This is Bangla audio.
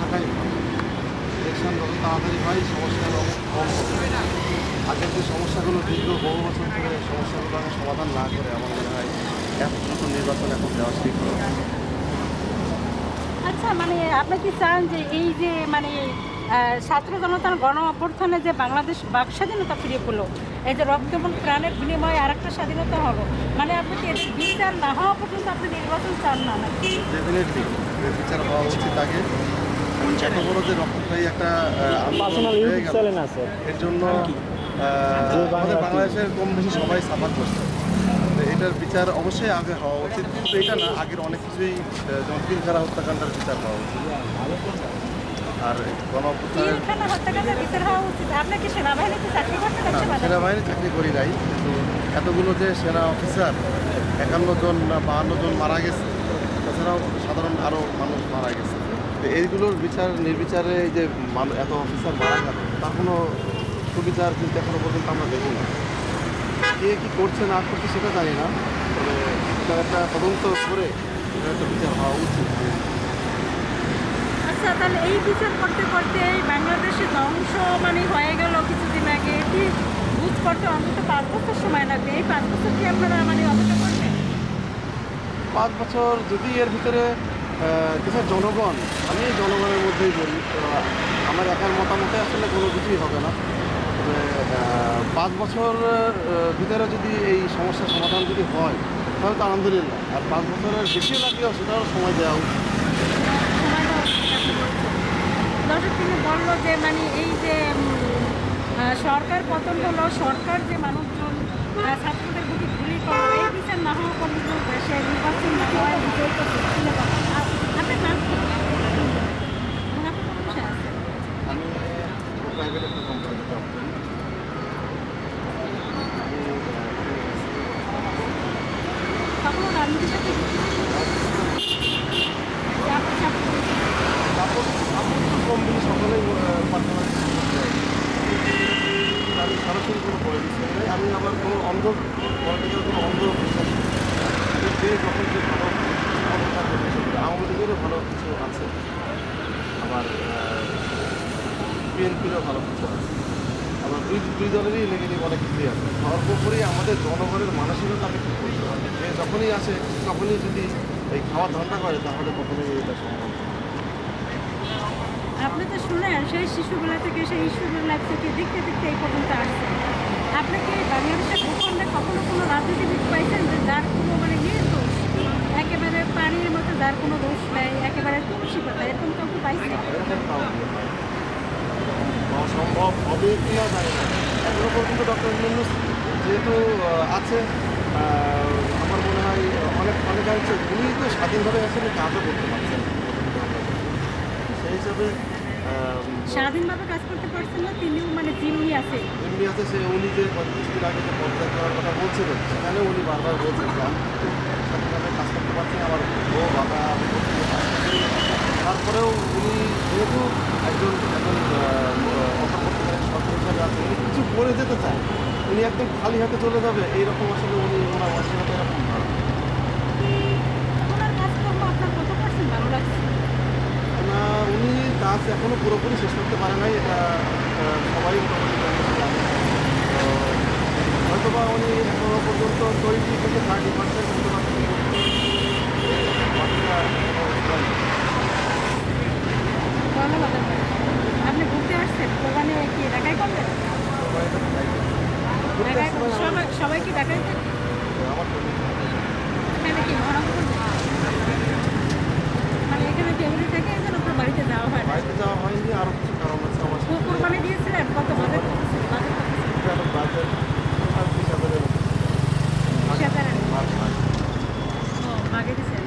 থাকাই ইলেকশন যত তাড়াতাড়ি হয় সমস্যা কম আগের যে সমস্যাগুলো দীর্ঘ বহু বছর ধরে সমস্যাগুলো সমাধান না করে আমার মনে হয় এত দ্রুত নির্বাচন এখন দেওয়া ঠিক আচ্ছা মানে আপনি কি চান যে এই যে মানে ছাত্র জনতার গণ অভ্যর্থনে যে বাংলাদেশ বাক স্বাধীনতা ফিরে পড়ল এই যে রক্ত এবং প্রাণের বিনিময়ে আর একটা স্বাধীনতা হলো মানে আপনি কি এদের বিচার না হওয়া পর্যন্ত আপনি নির্বাচন চান না নাকি? বিচার হওয়া উচিত আগে। এত বড় যে একটা হয়ে এর জন্য আমাদের বাংলা- বাংলাদেশের কম বেশি সবাই সাফার করছে। তো এটার বিচার অবশ্যই আগে হওয়া উচিত। কিন্তু এটা না আগের অনেক কিছুই যেমন পিলখারা হত্যাকাণ্ডের বিচার হওয়া উচিত। আর গণ অভ্যুত্থানের পিলখানা হত্যাকাণ্ডের বিচার হওয়া উচিত। আপনি কি সেনাবাহিনীতে চাকরি করতে না, পারছেন সেনাবাহিনী চাকরি করি নাই কিন্তু এতগুলো যে সেনা অফিসার একান্ন জন বাহান্ন জন মারা গেছে তাছাড়াও সাধারণ আরও মানুষ মারা গেছে। এইগুলোর বিচার নির্বিচারে এই যে এত অফিসার মারা গেল তার কোনো সুবিচার কিন্তু এখনও পর্যন্ত আমরা দেখি না। কে কী করছে না করছে সেটা জানি না তবে এটা একটা তদন্ত করে এটা একটা বিচার হওয়া উচিত। আচ্ছা তাহলে এই বিচার করতে করতে এই বাংলাদেশে ধ্বংস মানে হয়ে গেল কিছুদিন আগে এটি বুঝ করতে অন্তত পাঁচ বছর সময় লাগবে? এই পাঁচ বছর কি আপনারা মানে অপেক্ষা করবেন? পাঁচ বছর যদি এর ভিতরে দেশের জনগণ? আমি জনগণের মধ্যেই বলি। আমার একার মতামতে আসলে কোনো কিছুই হবে না। পাঁচ বছর ভিতরে যদি এই সমস্যার সমাধান যদি হয়, তাহলে তো আলহামদুলিল্লাহ। আর পাঁচ বছরের বেশি লাগলেও সেটাও সময় দেওয়া উচিত। তিনি বলল যে মানে এই যে সরকার পতন হলো, সরকার যে মানুষজন ছাত্রদের প্রতি গুলি করল এই বিচার না হওয়া পর্যন্ত দেশে নির্বাচন না হওয়ায় বিজয়ী তো ছিল না। আ- আপনার নাম কি? এবং আপনি কোন পেশায় আছেন? আমি প্রাইভেট একটা কোম্পানিতে জব করি কখনো রাজনীতির সাথে যুক্ত ছিলেন? যে আপনি চাকরি করেছেন? কাপড় কাপড় তো কম বেশি সকলেই পার্সোনাল আমি সরাসরি কোনো পলিটিক্স নেই আমি আবার কোনো অন্ধ পলিটিক্যাল কোনো অন্ধ বিশ্বাস যে যখন যে ভালো লীগেরও ভালো কিছু আছে বিএনপিরও ভালো কিছু আছে আবার দুই দুই দলেরই নেগেটিভ অনেক কিছুই আছে। সর্বোপরি আমাদের জনগণের মানসিকতা আমি ঠিক করতে পারি যে যখনই আসে তখনই যদি এই খাওয়ার ধান্দা করে তাহলে কখনোই এটা সম্ভব আপনি তো শুনেন সেই শিশুবেলা থেকে সেই স্টুডেন্ট লাইফ থেকে দেখতে দেখতে এই পর্যন্ত আসছে। আপনি কি বাংলাদেশের ভূখণ্ডে কখনো কোনো রাজনীতিবিদ পাইছেন যে যার কোনো মানে নির্দোষ একেবারে পানির মতো যার কোনো দোষ নেই একেবারে তুলসী পাতা এরকম কাউকে পাইছে অসম্ভব হবে কি না জানি না। এখনও পর্যন্ত ডক্টর ইউনুস যেহেতু আছে আমার মনে হয় অনেক অনেকাংশ উনি তো স্বাধীনভাবে আসলে কাজও করতে পারছেন সেই হিসাবে স্বাধীনভাবে কাজ করতে পারছেন না তিনিও মানে জিম্মি আছে। এমনি আছে সে উনি যে আগে যে পদত্যাগ করার কথা বলছিলেন সেখানে উনি বারবার বলছেন স্বাধীনভাবে কাজ করতে পারছি না, আমার ও বাবা। তারপরেও উনি যেহেতু একজন হিসাবে করে যেতে চান উনি একদম খালি হাতে চলে যাবে এইরকম আসলে উনি ওনার মানসিকতা এরকম উনি কাজ এখনও পুরোপুরি শেষ করতে পারে নাই এটা সবাই মোটামুটি কম বেশি হয়তোবা উনি এখনও পর্যন্ত টোয়েন্টি থেকে থার্টি পার্সেন্ট সবাইকে দেখা এখানে কি মানে এখানে ফ্যামিলি থেকে যেন আপনার বাড়িতে যাওয়া হয়? বাড়িতে যাওয়া হয়নি আরও কিছু কারণ আছে আমার কোরবানি দিয়েছিলেন কত বাজেট আগে দিয়েছিলেন